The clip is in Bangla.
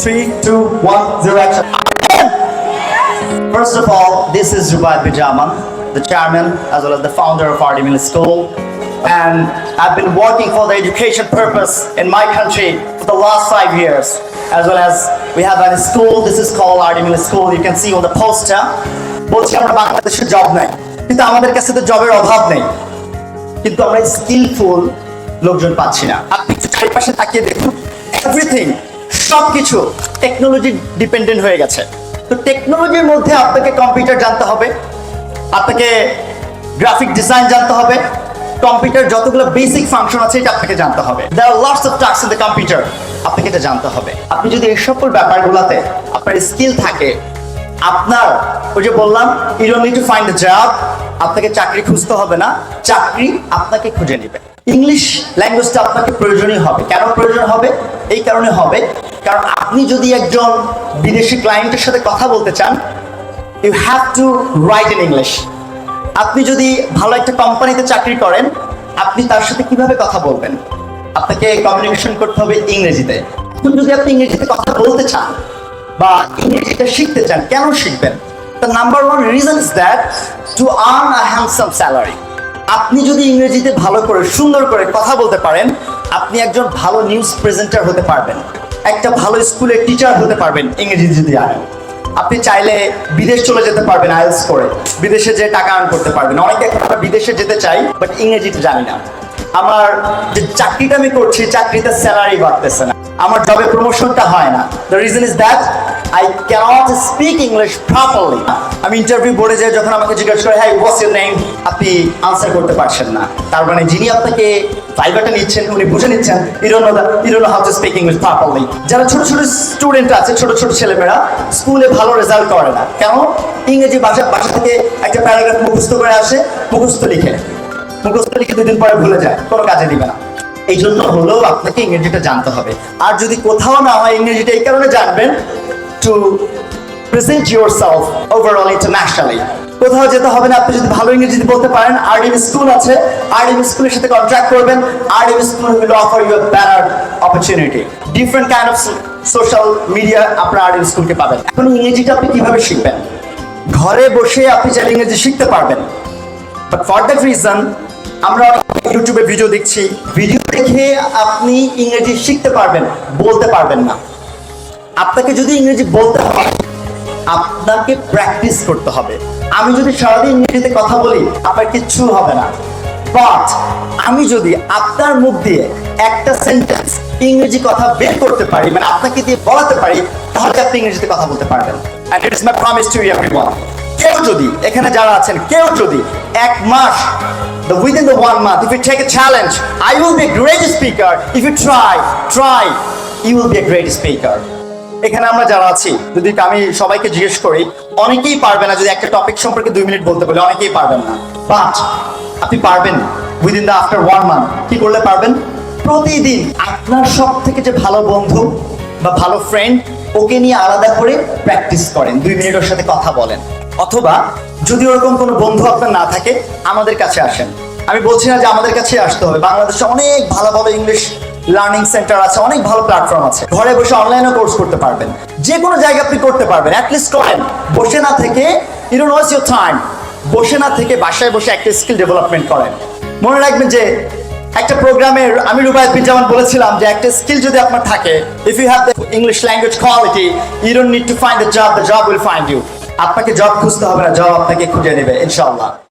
Three, two, one, zero. First of all, this is Zubair Bijaman, the chairman as well as the founder of RD Middle School. And I've been working for the education purpose in my country for the last five years. As well as we have a school, this is called RD Middle School. You can see on the poster. বলছি আমরা বাংলাদেশে জব নাই কিন্তু আমাদের কাছে তো জবের অভাব নেই কিন্তু আমরা স্কিলফুল লোকজন পাচ্ছি না আপনি চারিপাশে তাকিয়ে দেখুন এভরিথিং সব কিছু টেকনোলজি ডিপেন্ডেন্ট হয়ে গেছে। তো টেকনোলজির মধ্যে আপনাকে কম্পিউটার জানতে হবে, আপনাকে গ্রাফিক ডিজাইন জানতে হবে কম্পিউটার যতগুলো বেসিক ফাংশন আছে এটা আপনাকে জানতে হবে। আর lots of task in the computer আপনাকে এটা জানতে হবে। আপনি যদি এই সকল ব্যাপারগুলোতে আপনার স্কিল থাকে, আপনার ওই যে বললাম you don't need to find the job আপনাকে চাকরি খুঁজতে হবে না, চাকরি আপনাকে খুঁজে নেবে। ইংলিশ ল্যাঙ্গুয়েজটা আপনাকে প্রয়োজনীয় হবে। কেন প্রয়োজন হবে? এই কারণে হবে। কারণ আপনি যদি একজন বিদেশি ক্লায়েন্টের সাথে কথা বলতে চান you have to write in English আপনি যদি ভালো একটা কোম্পানিতে চাকরি করেন, আপনি তার সাথে কীভাবে কথা বলবেন? আপনাকে কমিউনিকেশন করতে হবে ইংরেজিতে। এখন যদি আপনি ইংরেজিতে কথা বলতে চান বা ইংরেজিটা শিখতে চান, কেন শিখবেন? The number one reason is that to earn a handsome salary আপনি যদি ইংরেজিতে ভালো করে, সুন্দর করে কথা বলতে পারেন, আপনি একজন ভালো নিউজ প্রেজেন্টার হতে পারবেন। একটা ভালো স্কুলের টিচার হতে পারবেন ইংরেজি যদি আনেন আপনি চাইলে বিদেশ চলে যেতে পারবেন আইএলস করে। বিদেশে যে টাকা আর্ন করতে পারবেন। অনেকে বিদেশে যেতে চাই বাট ইংরেজিটা জানি না। আমার যে চাকরিটা আমি করছি, চাকরিতে স্যালারি বাড়তেছে না। আমার জবে প্রমোশনটা হয় না। The reason is that I cannot speak English properly আমি ইন্টারভিউ বোর্ডে যাই, যখন আমাকে জিজ্ঞেস করে হ্যাঁ ওয়াটস ইউর নেম আপনি আনসার করতে পারছেন না। তার মানে যিনি আপনাকে ভাইবাটা নিচ্ছেন, উনি বুঝে নিচ্ছেন ইরোনো ইরোনো how to speak English properly যারা ছোট ছোট স্টুডেন্ট আছে, ছোট ছোট ছেলেমেয়েরা স্কুলে ভালো রেজাল্ট করে না। কেন? ইংরেজি ভাষা বাসা থেকে একটা প্যারাগ্রাফ মুখস্থ করে আসে, মুখস্থ লিখে। মুখস্থ লিখে দুদিন পরে ভুলে যায়, কোনো কাজে না। এই জন্য হলেও আপনাকে ইংরেজিটা জানতে হবে। আর যদি কোথাও না হয় ইংরেজিটা এই কারণে জানবেন to present yourself overall internationally কোথাও যেতে হবে না, আপনি যদি ভালো ইংরেজিতে বলতে পারেন, আরডিএম স্কুল আছে, আরডিএম স্কুলের সাথে কন্ট্রাক্ট করবেন, RDM school will offer you opportunity different kind of social media আপনার আরডিএম স্কুলকে পাবেন। এখন ইংরেজিটা আপনি কীভাবে শিখবেন? ঘরে বসে আপনি চাইলে ইংরেজি শিখতে পারবেন। বাট ফর দ্যাট রিজন আমরা ইউটিউবে ভিডিও দেখছি। ভিডিও দেখে আপনি ইংরেজি শিখতে পারবেন, বলতে পারবেন না। আপনাকে যদি ইংরেজি বলতে হয়, আপনাকে প্র্যাকটিস করতে হবে। আমি যদি সারাদিন ইংরেজিতে কথা বলি, আপনার কিচ্ছু হবে না। বাট আমি যদি আপনার মুখ দিয়ে একটা সেন্টেন্স ইংরেজি কথা বের করতে পারি মানে আপনাকে দিয়ে বলাতে পারি, তাহলে আপনি ইংরেজিতে কথা বলতে পারবেন। And it is my promise to everyone কেউ যদি, এখানে যারা আছেন, কেউ যদি এক মাস the one month, if you take a challenge, i will be a great speaker. If you try try, you will be a great speaker. এখানে আমরা যারা আছি, যদি আমি সবাইকে জিজ্ঞেস করি, অনেকেই পারবে না যদি একটা টপিক সম্পর্কে দুই মিনিট বলতে বলে অনেকেই পারবেন না। বাট আপনি পারবেন within the after one month কি করলে পারবেন? প্রতিদিন আপনার সব থেকে যে ভালো বন্ধু বা ভালো ফ্রেন্ড ওকে নিয়ে আলাদা করে প্র্যাকটিস করেন। দুই মিনিট ওর সাথে কথা বলেন। অথবা যদি ওরকম কোনো বন্ধু আপনার না থাকে, আমাদের কাছে আসেন। আমি বলছি না যে আমাদের কাছে আসতে হবে। বাংলাদেশে অনেক ভালো ভালো ইংলিশ লার্নিং সেন্টার আছে, অনেক ভালো প্ল্যাটফর্ম আছে। ঘরে বসে অনলাইনে কোর্স করতে পারবেন। যে কোনো জায়গায় আপনি করতে পারবেন। অ্যাটলিস্ট করেন। বসে না থেকে ইউ ওয়াস ইউর টাইম বসে না থেকে বাসায় বসে একটা স্কিল ডেভেলপমেন্ট করেন। মনে রাখবেন যে একটা প্রোগ্রামের আমি রুবায়ত বিন জামান বলেছিলাম যে একটা স্কিল যদি আপনার থাকে if you have the English language quality you don't need to find the job the job will find you আপনাকে জব খুঁজতে হবে না জব আপনাকে খুঁজে নেবে ইনশাআল্লাহ।